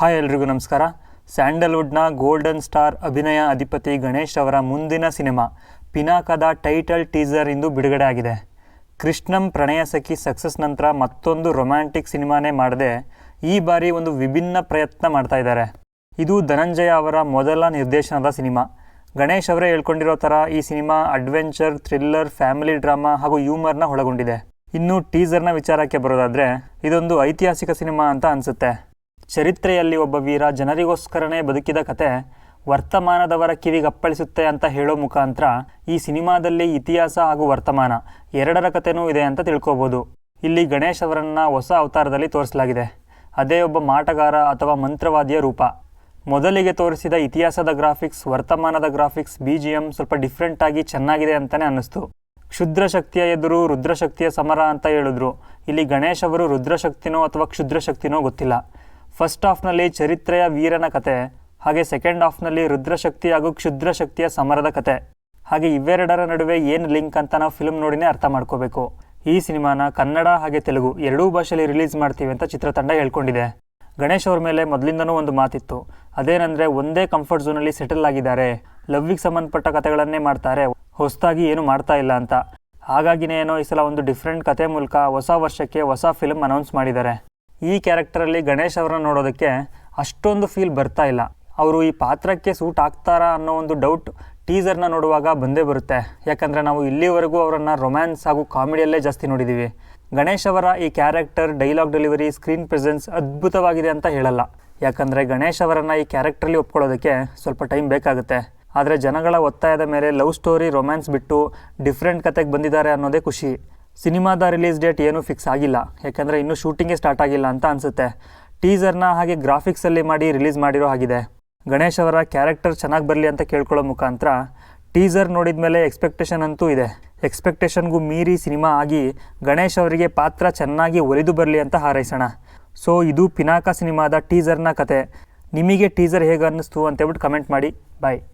Hi ಎಲ್ರಿಗೂ ನಮಸ್ಕಾರ. ಸ್ಯಾಂಡಲ್ವುಡ್ನ golden star ಅಭಿನಯ ಅಧಿಪತಿ ಗಣೇಶ್ ಅವರ ಮುಂದಿನ ಸಿನಿಮಾ, ಪಿನಾಕದ ಟೈಟಲ್ ಟೀಸರ್ ಇಂದು ಬಿಡುಗಡೆ ಆಗಿದೆ. ಕೃಷ್ಣಂ ಪ್ರಣಯ ಸಖಿ ಸಕ್ಸಸ್ ನಂತರ ಮತ್ತೊಂದು ರೊಮ್ಯಾಂಟಿಕ್ ಸಿನಿಮಾನೇ ಮಾಡದೆ ಈ ಬಾರಿ ಒಂದು ವಿಭಿನ್ನ ಪ್ರಯತ್ನ ಮಾಡ್ತಾ ಇದ್ದಾರೆ. ಇದು ಧನಂಜಯ ಅವರ ಮೊದಲ ನಿರ್ದೇಶನದ ಸಿನಿಮಾ. ಗಣೇಶ್ ಅವರೇ ಹೇಳ್ಕೊಂಡಿರೋ ಥರ ಈ cinema adventure, thriller, family drama ಹಾಗೂ ಯೂಮರ್ನ ಒಳಗೊಂಡಿದೆ. ಇನ್ನು ಟೀಸರ್ನ ವಿಚಾರಕ್ಕೆ ಬರೋದಾದರೆ, ಇದೊಂದು ಐತಿಹಾಸಿಕ ಸಿನಿಮಾ ಅಂತ ಅನಿಸುತ್ತೆ. ಚರಿತ್ರೆಯಲ್ಲಿ ಒಬ್ಬ ವೀರ ಜನರಿಗೋಸ್ಕರನೇ ಬದುಕಿದ ಕತೆ ವರ್ತಮಾನದವರ ಕಿವಿಗಪ್ಪಳಿಸುತ್ತೆ ಅಂತ ಹೇಳೋ ಮುಖಾಂತರ ಈ ಸಿನಿಮಾದಲ್ಲಿ ಇತಿಹಾಸ ಹಾಗೂ ವರ್ತಮಾನ ಎರಡರ ಕಥೆನೂ ಇದೆ ಅಂತ ತಿಳ್ಕೋಬೋದು. ಇಲ್ಲಿ ಗಣೇಶ್ ಅವರನ್ನು ಹೊಸ ಅವತಾರದಲ್ಲಿ ತೋರಿಸಲಾಗಿದೆ. ಅದೇ ಒಬ್ಬ ಮಾಟಗಾರ ಅಥವಾ ಮಂತ್ರವಾದಿಯ ರೂಪ. ಮೊದಲಿಗೆ ತೋರಿಸಿದ ಇತಿಹಾಸದ ಗ್ರಾಫಿಕ್ಸ್, ವರ್ತಮಾನದ ಗ್ರಾಫಿಕ್ಸ್ ಬಿ ಜಿ ಎಂ ಸ್ವಲ್ಪ ಡಿಫ್ರೆಂಟಾಗಿ ಚೆನ್ನಾಗಿದೆ ಅಂತಲೇ ಅನ್ನಿಸ್ತು. ಕ್ಷುದ್ರಶಕ್ತಿಯ ಎದುರು ರುದ್ರಶಕ್ತಿಯ ಸಮರ ಅಂತ ಹೇಳಿದ್ರು. ಇಲ್ಲಿ ಗಣೇಶ್ ಅವರು ರುದ್ರಶಕ್ತಿನೋ ಅಥವಾ ಕ್ಷುದ್ರಶಕ್ತಿನೋ ಗೊತ್ತಿಲ್ಲ. ಫಸ್ಟ್ ಹಾಫ್ನಲ್ಲಿ ಚರಿತ್ರೆಯ ವೀರನ ಕತೆ, ಹಾಗೆ ಸೆಕೆಂಡ್ ಹಾಫ್ನಲ್ಲಿ ರುದ್ರಶಕ್ತಿ ಹಾಗೂ ಕ್ಷುದ್ರ ಶಕ್ತಿಯ ಸಮರದ ಕತೆ. ಹಾಗೆ ಇವೆರಡರ ನಡುವೆ ಏನು ಲಿಂಕ್ ಅಂತ ನಾವು ಫಿಲ್ಮ್ ನೋಡಿನೇ ಅರ್ಥ ಮಾಡ್ಕೋಬೇಕು. ಈ ಸಿನಿಮಾನ ಕನ್ನಡ ಹಾಗೆ ತೆಲುಗು ಎರಡೂ ಭಾಷೆಯಲ್ಲಿ ರಿಲೀಸ್ ಮಾಡ್ತೀವಿ ಅಂತ ಚಿತ್ರತಂಡ ಹೇಳ್ಕೊಂಡಿದೆ. ಗಣೇಶ್ ಅವ್ರ ಮೇಲೆ ಮೊದಲಿಂದನೂ ಒಂದು ಮಾತಿತ್ತು. ಅದೇನೆಂದರೆ, ಒಂದೇ ಕಂಫರ್ಟ್ ಝೋನಲ್ಲಿ ಸೆಟಲ್ ಆಗಿದ್ದಾರೆ. ಲವ್ವಿಗೆ ಸಂಬಂಧಪಟ್ಟ ಕಥೆಗಳನ್ನೇ ಮಾಡ್ತಾರೆ. ಹೊಸದಾಗಿ ಏನು ಮಾಡ್ತಾ ಇಲ್ಲ ಅಂತ. ಹಾಗಾಗಿನೇ ಏನೋ ಈ ಸಲ ಒಂದು ಡಿಫ್ರೆಂಟ್ ಕತೆ ಮೂಲಕ ಹೊಸ ವರ್ಷಕ್ಕೆ ಹೊಸ ಫಿಲ್ಮ್ ಅನೌನ್ಸ್ ಮಾಡಿದ್ದಾರೆ. ಈ ಕ್ಯಾರೆಕ್ಟರಲ್ಲಿ ಗಣೇಶ್ ಅವರನ್ನ ನೋಡೋದಕ್ಕೆ ಅಷ್ಟೊಂದು ಫೀಲ್ ಬರ್ತಾ ಇಲ್ಲ. ಅವರು ಈ ಪಾತ್ರಕ್ಕೆ ಸೂಟ್ ಆಗ್ತಾರಾ ಅನ್ನೋ ಒಂದು ಡೌಟ್ ಟೀಸರ್ನ ನೋಡುವಾಗ ಬಂದೇ ಬರುತ್ತೆ. ಯಾಕಂದರೆ ನಾವು ಇಲ್ಲಿವರೆಗೂ ಅವರನ್ನು ರೊಮ್ಯಾನ್ಸ್ ಹಾಗೂ ಕಾಮಿಡಿಯಲ್ಲೇ ಜಾಸ್ತಿ ನೋಡಿದ್ದೀವಿ ಗಣೇಶ್ ಅವರ ಈ character dialogue delivery screen presence ಅದ್ಭುತವಾಗಿದೆ ಅಂತ ಹೇಳಲ್ಲ. ಯಾಕಂದರೆ ಗಣೇಶ್ ಅವರನ್ನು ಈ ಕ್ಯಾರೆಕ್ಟ್ರಲ್ಲಿ ಒಪ್ಕೊಳ್ಳೋದಕ್ಕೆ ಸ್ವಲ್ಪ ಟೈಮ್ ಬೇಕಾಗುತ್ತೆ. ಆದರೆ ಜನಗಳ ಒತ್ತಾಯದ ಮೇಲೆ ಲವ್ ಸ್ಟೋರಿ ರೊಮ್ಯಾನ್ಸ್ ಬಿಟ್ಟು ಡಿಫ್ರೆಂಟ್ ಕತೆಗೆ ಬಂದಿದ್ದಾರೆ ಅನ್ನೋದೇ ಖುಷಿ. ಸಿನಿಮಾದ ರಿಲೀಸ್ ಡೇಟ್ ಏನೂ ಫಿಕ್ಸ್ ಆಗಿಲ್ಲ. ಯಾಕಂದರೆ ಇನ್ನೂ ಶೂಟಿಂಗೇ ಸ್ಟಾರ್ಟ್ ಆಗಿಲ್ಲ ಅಂತ ಅನಿಸುತ್ತೆ. ಟೀಸರ್ನ ಹಾಗೆ ಗ್ರಾಫಿಕ್ಸಲ್ಲಿ ಮಾಡಿ ರಿಲೀಸ್ ಮಾಡಿರೋ ಹಾಗಿದೆ. ಗಣೇಶ್ ಅವರ ಕ್ಯಾರೆಕ್ಟರ್ ಚೆನ್ನಾಗಿ ಬರಲಿ ಅಂತ ಕೇಳ್ಕೊಳ್ಳೋ ಮುಖಾಂತರ ಟೀಸರ್ ನೋಡಿದ ಮೇಲೆ ಎಕ್ಸ್ಪೆಕ್ಟೇಷನ್ ಅಂತೂ ಇದೆ. ಎಕ್ಸ್ಪೆಕ್ಟೇಷನ್ಗೂ ಮೀರಿ ಸಿನಿಮಾ ಆಗಿ ಗಣೇಶ್ ಅವರಿಗೆ ಪಾತ್ರ ಚೆನ್ನಾಗಿ ಒಲಿದು ಬರಲಿ ಅಂತ ಹಾರೈಸೋಣ. ಸೊ ಇದು ಪಿನಾಕ ಸಿನಿಮಾದ ಟೀಸರ್ನ ಕತೆ. ನಿಮಗೆ ಟೀಸರ್ ಹೇಗೆ ಅನ್ನಿಸ್ತು ಅಂತೇಳ್ಬಿಟ್ಟು ಕಮೆಂಟ್ ಮಾಡಿ. ಬಾಯ್